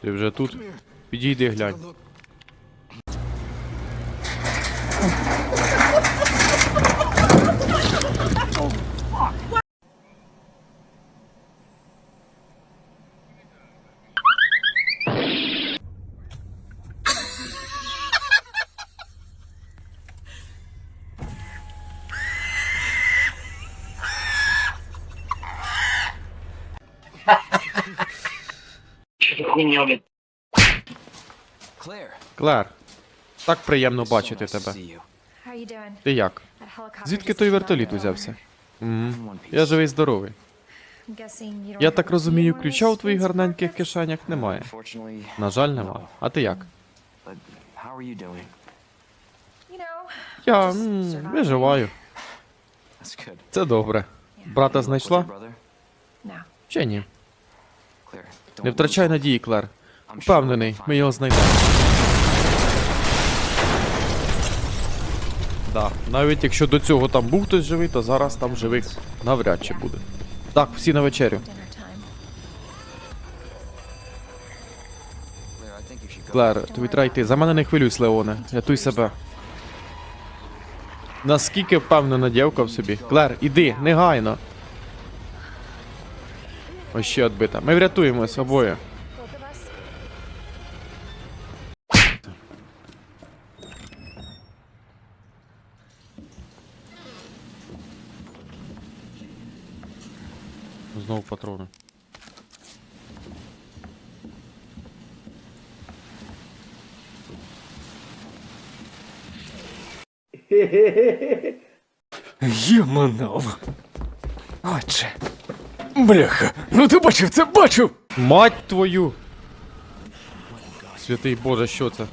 Ти вже тут? Підійди глянь. Claire. Клер, так приємно бачити тебе. Ти як? Звідки той вертоліт узявся? М, In one piece. Я живий здоровий. Я так a розумію, ключа у твоїх гарненьких кишенях немає. На жаль, нема. А ти як? Я м, виживаю. Це добре. Брата знайшла? Чи ні? Не втрачай надії, Клер. Впевнений, ми його знайдемо. Да. Навіть якщо до цього там був хтось живий, то зараз там живих навряд чи буде. Так, всі на вечерю. Клер, тобі треба йти. За мене не хвилюйся, Леоне. Рятуй себе. Наскільки впевнена дівка в собі. Клер, іди, негайно. Ось ще відбита. Ми врятуємось обоє. Знову патрони. Юманов. Отже. Бляха, ну ти бачив це, бачив! Мать твою! Святий Боже, що це?